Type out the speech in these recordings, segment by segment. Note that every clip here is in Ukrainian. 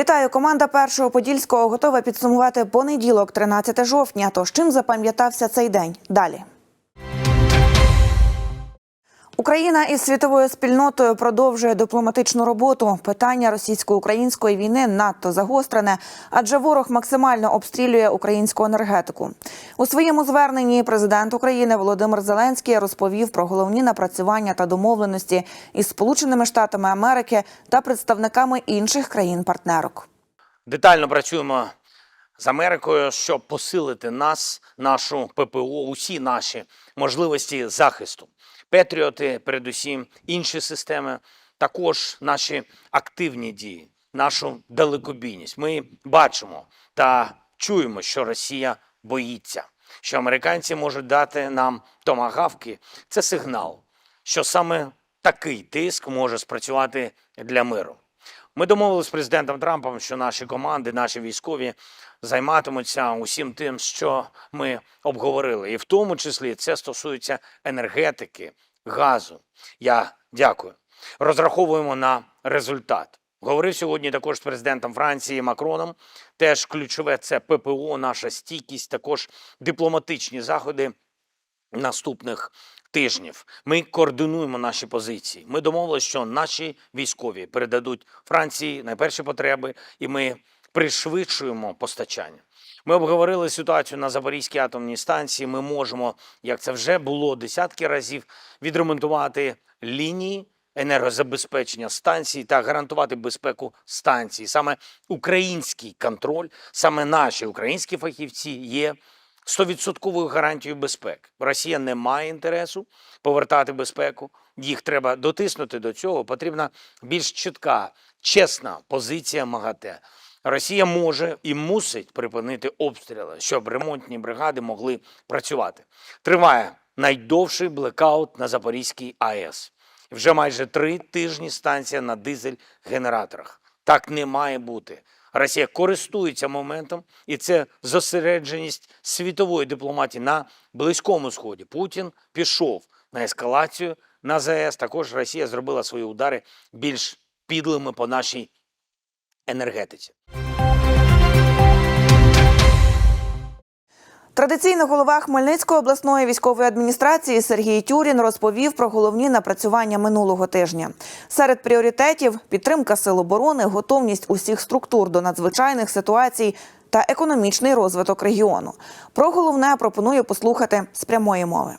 Вітаю! Команда першого подільського готова підсумувати понеділок, 13 жовтня. Тож чим запам'ятався цей день? Далі. Україна із світовою спільнотою продовжує дипломатичну роботу. Питання російсько-української війни надто загострене, адже ворог максимально обстрілює українську енергетику. У своєму зверненні президент України Володимир Зеленський розповів про головні напрацювання та домовленості із Сполученими Штатами Америки та представниками інших країн-партнерок. Детально працюємо з Америкою, щоб посилити нас, нашу ППО, усі наші можливості захисту. Петріоти, передусім, інші системи, також наші активні дії, нашу далекобійність. Ми бачимо та чуємо, що Росія боїться, що американці можуть дати нам томагавки. Це сигнал, що саме такий тиск може спрацювати для миру. Ми домовилися з президентом Трампом, що наші команди, наші військові займатимуться усім тим, що ми обговорили, і в тому числі це стосується енергетики, газу. Я дякую. Розраховуємо на результат. Говорив сьогодні також з президентом Франції Макроном. Теж ключове це ППО, наша стійкість, також дипломатичні заходи наступних тижнів. Ми координуємо наші позиції. Ми домовилися, що наші військові передадуть Франції найперші потреби, і ми пришвидшуємо постачання. Ми обговорили ситуацію на Запорізькій атомній станції. Ми можемо, як це вже було десятки разів, відремонтувати лінії енергозабезпечення станцій та гарантувати безпеку станції. Саме український контроль, саме наші українські фахівці є стовідсотковою гарантією безпеки. Росія не має інтересу повертати безпеку. Їх треба дотиснути до цього. Потрібна більш чітка, чесна позиція МАГАТЕ. Росія може і мусить припинити обстріли, щоб ремонтні бригади могли працювати. Триває найдовший блекаут на Запорізькій АЕС. Вже майже три тижні станція на дизель-генераторах. Так не має бути. Росія користується моментом, і це зосередженість світової дипломатії на Близькому Сході. Путін пішов на ескалацію на ЗАЕС. Також Росія зробила свої удари більш підлими по нашій енергетиці. Традиційно голова Хмельницької обласної військової адміністрації Сергій Тюрін розповів про головні напрацювання минулого тижня. Серед пріоритетів підтримка сил оборони, готовність усіх структур до надзвичайних ситуацій та економічний розвиток регіону. Про головне пропоную послухати з прямої мови.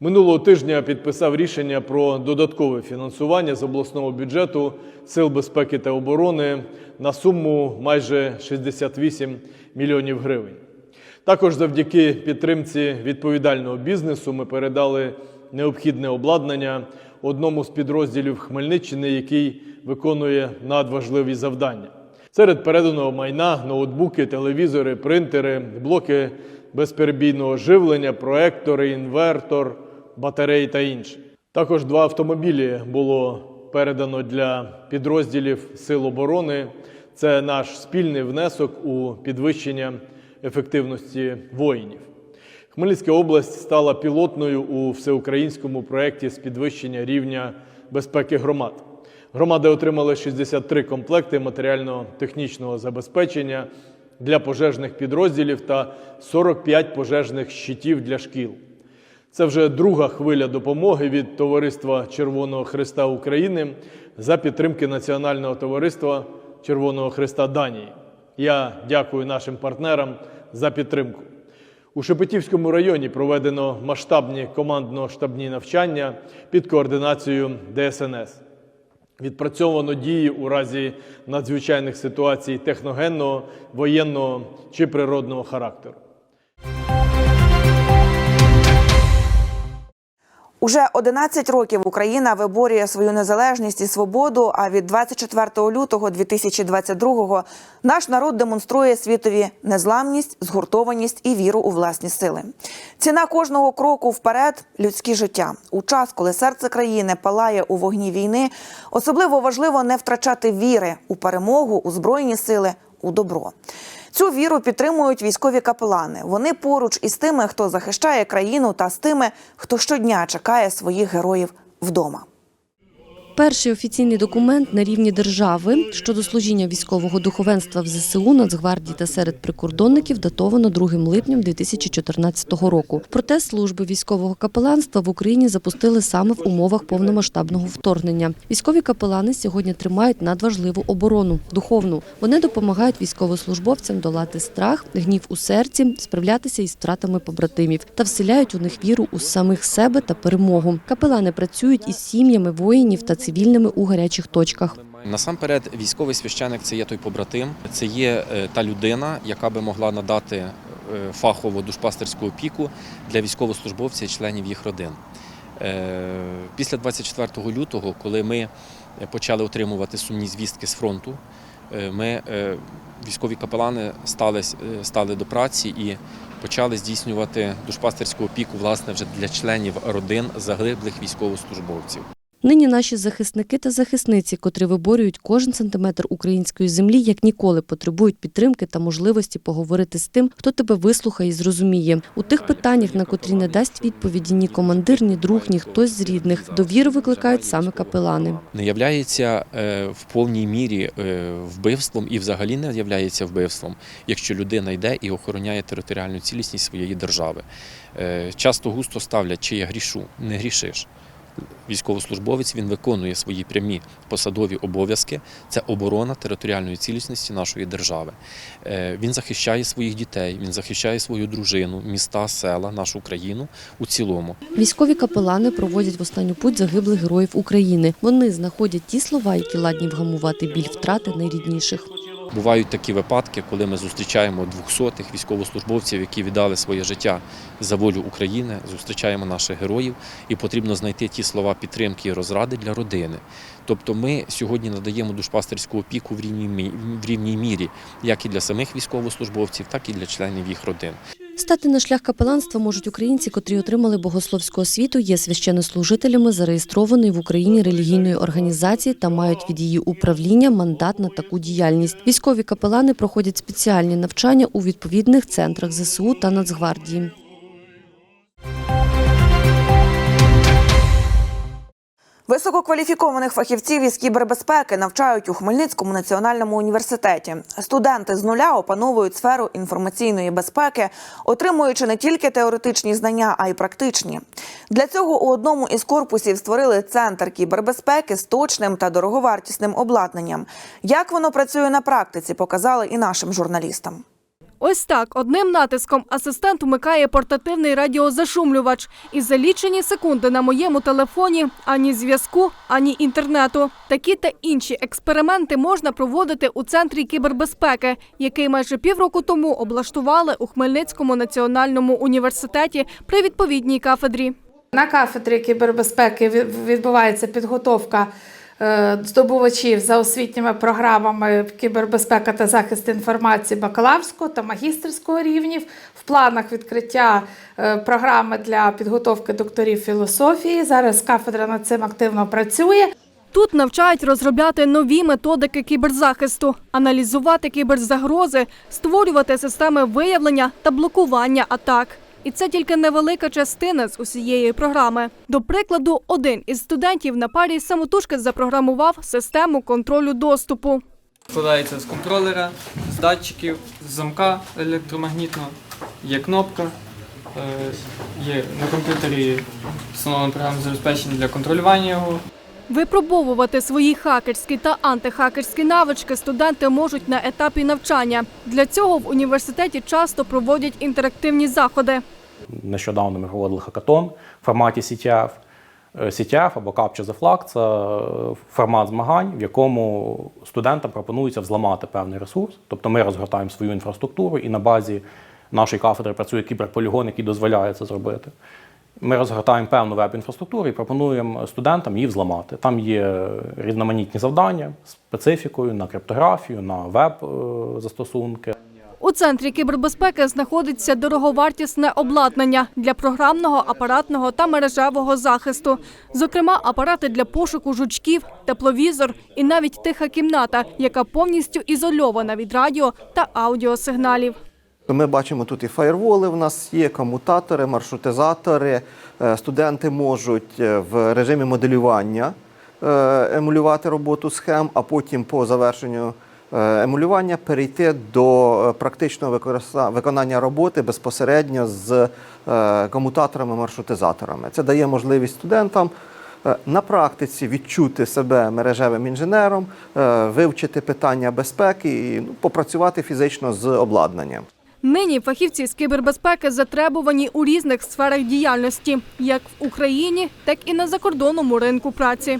Минулого тижня підписав рішення про додаткове фінансування з обласного бюджету Сил безпеки та оборони на суму майже 68 мільйонів гривень. Також завдяки підтримці відповідального бізнесу ми передали необхідне обладнання одному з підрозділів Хмельниччини, який виконує надважливі завдання. Серед переданого майна ноутбуки, телевізори, принтери, блоки безперебійного живлення, проектори, інвертор, батареї та інше. Також два автомобілі було передано для підрозділів Сил оборони. Це наш спільний внесок у підвищення ефективності воїнів. Хмельницька область стала пілотною у всеукраїнському проєкті з підвищення рівня безпеки громад. Громади отримали 63 комплекти матеріально-технічного забезпечення для пожежних підрозділів та 45 пожежних щитів для шкіл. Це вже друга хвиля допомоги від Товариства Червоного Христа України за підтримки Національного товариства Червоного Христа Данії. Я дякую нашим партнерам за підтримку. У Шепетівському районі проведено масштабні командно-штабні навчання під координацією ДСНС. Відпрацьовано дії у разі надзвичайних ситуацій техногенного, воєнного чи природного характеру. Уже 11 років Україна виборює свою незалежність і свободу. А від 24 лютого 2022-го наш народ демонструє світові незламність, згуртованість і віру у власні сили. Ціна кожного кроку вперед людське життя. У час, коли серце країни палає у вогні війни, особливо важливо не втрачати віри у перемогу, у збройні сили, у добро. Цю віру підтримують військові капелани. Вони поруч із тими, хто захищає країну, та з тими, хто щодня чекає своїх героїв вдома. Перший офіційний документ на рівні держави щодо служіння військового духовенства в ЗСУ, Нацгвардії та серед прикордонників датовано 2 липнем 2014 року. Проте служби військового капеланства в Україні запустили саме в умовах повномасштабного вторгнення. Військові капелани сьогодні тримають надважливу оборону духовну. Вони допомагають військовослужбовцям долати страх, гнів у серці, справлятися із втратами побратимів та вселяють у них віру у самих себе та перемогу. Капелани працюють із сім'ями воїнів та цивільними у гарячих точках. Насамперед, військовий священик це є той побратим, це є е, та людина, яка би могла надати е, фахову душпастерську опіку для військовослужбовців і членів їх родин. Е, Після 24 лютого, коли ми почали отримувати сумні звістки з фронту, ми, військові капелани, стали, стали до праці і почали здійснювати душпастерську опіку власне вже для членів родин загиблих військовослужбовців. Нині наші захисники та захисниці, котрі виборюють кожен сантиметр української землі, як ніколи потребують підтримки та можливості поговорити з тим, хто тебе вислухає і зрозуміє. У тих питаннях, на котрі не дасть відповіді ні командир, ні друг, ні хтось з рідних. Довіру викликають саме капелани. не являється е, в повній мірі е, вбивством і взагалі не являється вбивством, якщо людина йде і охороняє територіальну цілісність своєї держави. Е, Часто густо ставлять, чи я грішу, не грішиш. Військовослужбовець він виконує свої прямі посадові обов'язки. Це оборона територіальної цілісності нашої держави. Е, Він захищає своїх дітей, він захищає свою дружину, міста, села, нашу країну у цілому. Військові капелани проводять в останню путь загиблих героїв України. Вони знаходять ті слова, які ладні вгамувати біль втрати найрідніших. Бувають такі випадки, коли ми зустрічаємо двохсотих військовослужбовців, які віддали своє життя за волю України, зустрічаємо наших героїв, і потрібно знайти ті слова підтримки і розради для родини. Тобто ми сьогодні надаємо душпастерську опіку в рівній мірі, як і для самих військовослужбовців, так і для членів їх родин. Стати на шлях капеланства можуть українці, котрі отримали богословську освіту, є священнослужителями зареєстрованої в Україні релігійної організації та мають від її управління мандат на таку діяльність. Військові капелани проходять спеціальні навчання у відповідних центрах ЗСУ та Нацгвардії. Висококваліфікованих фахівців із кібербезпеки навчають у Хмельницькому національному університеті. Студенти з нуля опановують сферу інформаційної безпеки, отримуючи не тільки теоретичні знання, а й практичні. Для цього у одному із корпусів створили центр кібербезпеки з точним та дороговартісним обладнанням. Як воно працює на практиці, показали і нашим журналістам. Ось так одним натиском асистент вмикає портативний радіозашумлювач. І за лічені секунди на моєму телефоні ані зв'язку, ані інтернету. Такі та інші експерименти можна проводити у центрі кібербезпеки, який майже півроку тому облаштували у Хмельницькому національному університеті при відповідній кафедрі. На кафедрі кібербезпеки від- відбувається підготовка здобувачів за освітніми програмами кібербезпека та захист інформації бакалаврського та магістерського рівнів. В планах відкриття е, програми для підготовки докторів філософії. Зараз кафедра над цим активно працює. Тут навчають розробляти нові методики кіберзахисту, аналізувати кіберзагрози, створювати системи виявлення та блокування атак. І це тільки невелика частина з усієї програми. До прикладу, один із студентів на парі самотужки запрограмував систему контролю доступу. Складається з контролера, з датчиків, з замка електромагнітного, є кнопка, е, є на комп'ютері встановлене програмне забезпечення для контролювання його. Випробовувати свої хакерські та антихакерські навички студенти можуть на етапі навчання. Для цього в університеті часто проводять інтерактивні заходи. Нещодавно ми проводили хакатон в форматі CTF. Е, CTF або Capture the Flag – це е, формат змагань, в якому студентам пропонується взламати певний ресурс. Тобто ми розгортаємо свою інфраструктуру і на базі нашої кафедри працює кіберполігон, який дозволяє це зробити. Ми розгортаємо певну веб-інфраструктуру і пропонуємо студентам її взламати. Там є різноманітні завдання специфікою на криптографію, на веб-застосунки. У центрі кібербезпеки знаходиться дороговартісне обладнання для програмного, апаратного та мережевого захисту. Зокрема, апарати для пошуку жучків, тепловізор і навіть тиха кімната, яка повністю ізольована від радіо та аудіосигналів. Ми бачимо тут і фаєрволи в нас є, комутатори, маршрутизатори. Е, Студенти можуть е, в режимі моделювання е, емулювати роботу схем, а потім по завершенню емулювання перейти до практичного виконання роботи безпосередньо з е, комутаторами, маршрутизаторами. Це дає можливість студентам на практиці відчути себе мережевим інженером, вивчити питання безпеки і ну, попрацювати фізично з обладнанням. Нині фахівці з кібербезпеки затребувані у різних сферах діяльності, як в Україні, так і на закордонному ринку праці.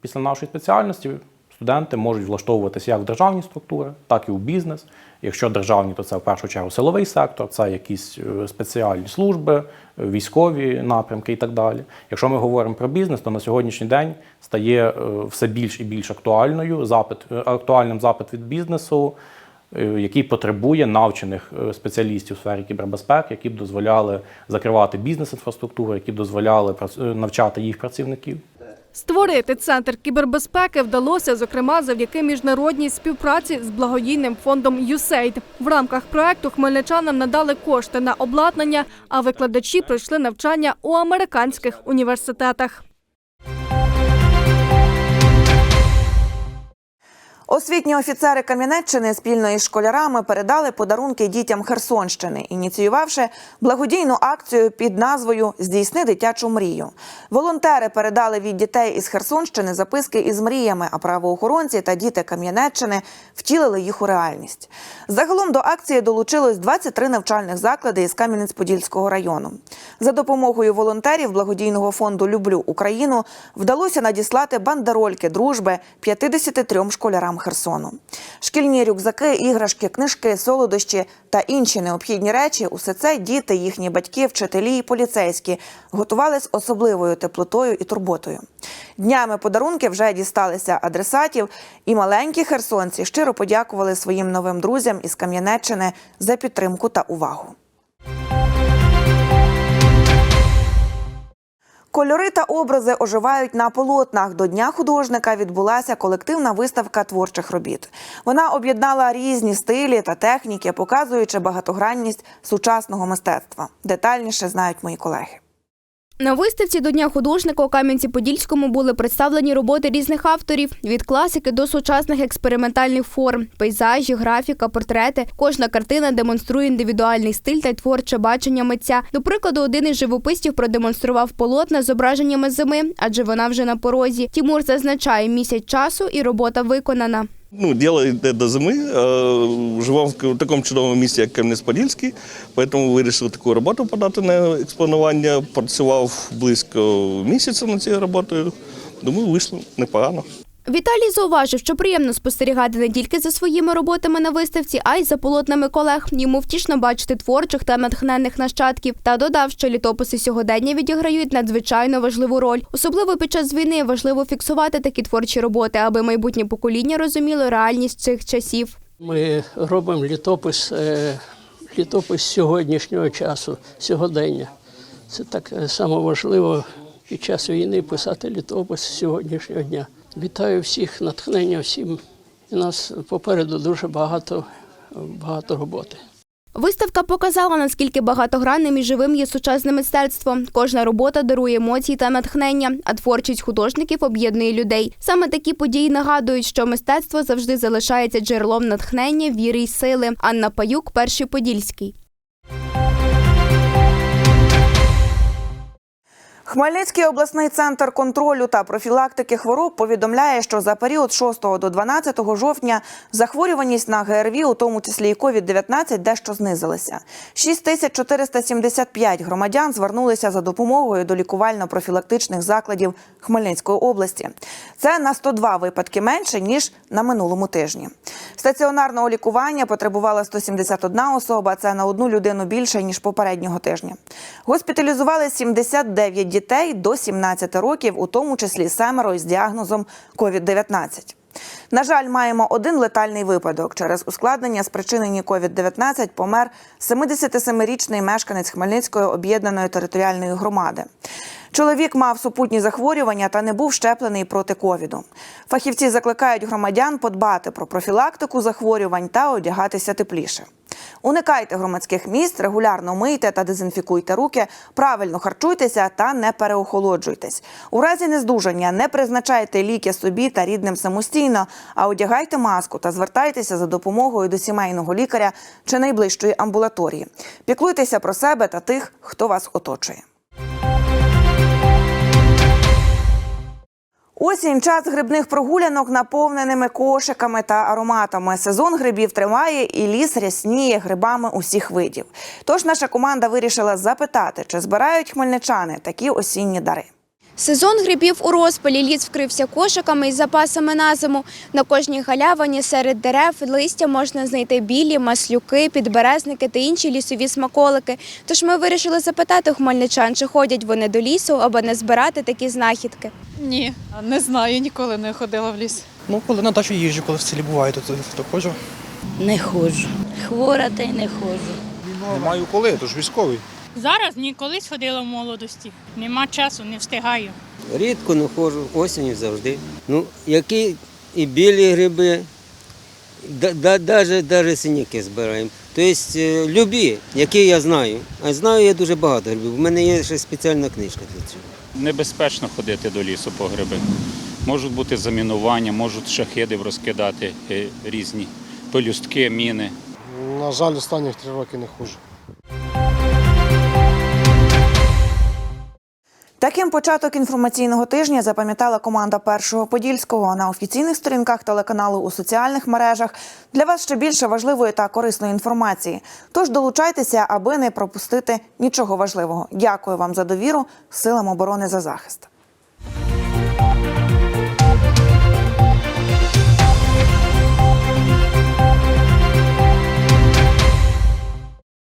Після нашої спеціальності студенти можуть влаштовуватися як в державні структури, так і у бізнес. Якщо державні, то це в першу чергу силовий сектор, це якісь е, спеціальні служби, е, військові напрямки і так далі. Якщо ми говоримо про бізнес, то на сьогоднішній день стає е, все більш і більш актуальною запит, актуальним запит від бізнесу, який потребує навчених е, спеціалістів у сфері кібербезпеки, які б дозволяли закривати бізнес-інфраструктуру, які б дозволяли е, навчати їх працівників. Створити центр кібербезпеки вдалося, зокрема, завдяки міжнародній співпраці з благодійним фондом USAID. В рамках проекту хмельничанам надали кошти на обладнання, а викладачі пройшли навчання у американських університетах. Освітні офіцери Кам'янеччини спільно із школярами передали подарунки дітям Херсонщини, ініціювавши благодійну акцію під назвою Здійсни дитячу мрію. Волонтери передали від дітей із Херсонщини записки із мріями, а правоохоронці та діти Кам'янеччини втілили їх у реальність. Загалом до акції долучилось 23 навчальних заклади із Кам'янець-Подільського району. За допомогою волонтерів благодійного фонду Люблю Україну вдалося надіслати бандерольки дружби 53 школярам Херсону. Шкільні рюкзаки, іграшки, книжки, солодощі та інші необхідні речі усе це діти, їхні батьки, вчителі і поліцейські готували з особливою теплотою і турботою. Днями подарунки вже дісталися адресатів, і маленькі херсонці щиро подякували своїм новим друзям із Кам'янеччини за підтримку та увагу. Кольори та образи оживають на полотнах. До Дня художника відбулася колективна виставка творчих робіт. Вона об'єднала різні стилі та техніки, показуючи багатогранність сучасного мистецтва. Детальніше знають мої колеги. На виставці до Дня художника у Кам'янці-Подільському були представлені роботи різних авторів від класики до сучасних експериментальних форм, пейзажі, графіка, портрети. Кожна картина демонструє індивідуальний стиль та творче бачення митця. До прикладу, один із живописців продемонстрував полотна з зображеннями зими, адже вона вже на порозі. Тімур зазначає місяць часу і робота виконана. Ну, діло йде до зими. е, Живемо в такому чудовому місті, як Кам'янець-Подільський, тому вирішив таку роботу подати на експонування. Працював близько місяця над цією роботою. Думаю, вийшло непогано. Віталій зауважив, що приємно спостерігати не тільки за своїми роботами на виставці, а й за полотнами колег. Йому втішно бачити творчих та натхненних нащадків. Та додав, що літописи сьогодення відіграють надзвичайно важливу роль. Особливо під час війни важливо фіксувати такі творчі роботи, аби майбутнє покоління розуміло реальність цих часів. Ми робимо літопис, е, літопис сьогоднішнього часу, сьогодення. Це так само важливо під час війни писати літопис сьогоднішнього дня. Вітаю всіх, натхнення всім. У нас попереду дуже багато, багато роботи. Виставка показала, наскільки багатогранним і живим є сучасне мистецтво. Кожна робота дарує емоції та натхнення, а творчість художників об'єднує людей. Саме такі події нагадують, що мистецтво завжди залишається джерелом натхнення, віри й сили. Анна Паюк, перший подільський. Хмельницький обласний центр контролю та профілактики хвороб повідомляє, що за період 6 до 12 жовтня захворюваність на ГРВІ, у тому числі і COVID-19, дещо знизилася. 6475 громадян звернулися за допомогою до лікувально-профілактичних закладів Хмельницької області. Це на 102 випадки менше ніж на минулому тижні. Стаціонарного лікування потребувала 171 особа. Це на одну людину більше ніж попереднього тижня. Госпіталізували 79 дітей до 17 років, у тому числі семеро із діагнозом COVID-19. На жаль, маємо один летальний випадок. Через ускладнення, спричинені COVID-19, помер 77-річний мешканець Хмельницької об'єднаної територіальної громади. Чоловік мав супутні захворювання та не був щеплений проти ковіду. Фахівці закликають громадян подбати про профілактику захворювань та одягатися тепліше. Уникайте громадських міст, регулярно мийте та дезінфікуйте руки, правильно харчуйтеся та не переохолоджуйтесь. У разі нездужання не призначайте ліки собі та рідним самостійно, а одягайте маску та звертайтеся за допомогою до сімейного лікаря чи найближчої амбулаторії. Піклуйтеся про себе та тих, хто вас оточує. Осінь час грибних прогулянок наповненими кошиками та ароматами. Сезон грибів триває, і ліс рясніє грибами усіх видів. Тож наша команда вирішила запитати, чи збирають хмельничани такі осінні дари. Сезон грибів у розпалі. Ліс вкрився кошиками із запасами на зиму. На кожній галявині серед дерев листя можна знайти білі, маслюки, підберезники та інші лісові смаколики. Тож ми вирішили запитати хмельничан, чи ходять вони до лісу, аби не збирати такі знахідки. Ні, не знаю, ніколи не ходила в ліс. Ну, коли на дачу їжджу, коли в селі буває, то, то, то ходжу. Не ходжу. Хвора та й не ходжу. Не маю коли, то ж військовий. Зараз ні, колись ходила в молодості. Нема часу, не встигаю. Рідко не ходжу, осінню завжди. Ну, які і білі гриби, да, да, даже, даже синяки збираємо. Тобто е, любі, які я знаю. А знаю я дуже багато грибів. У мене є ще спеціальна книжка для цього. Небезпечно ходити до лісу по гриби. Можуть бути замінування, можуть шахеди розкидати е, різні пелюстки, міни. На жаль, останні три роки не ходжу. Таким початок інформаційного тижня запам'ятала команда першого подільського на офіційних сторінках телеканалу у соціальних мережах. Для вас ще більше важливої та корисної інформації. Тож долучайтеся, аби не пропустити нічого важливого. Дякую вам за довіру. Силам оборони за захист.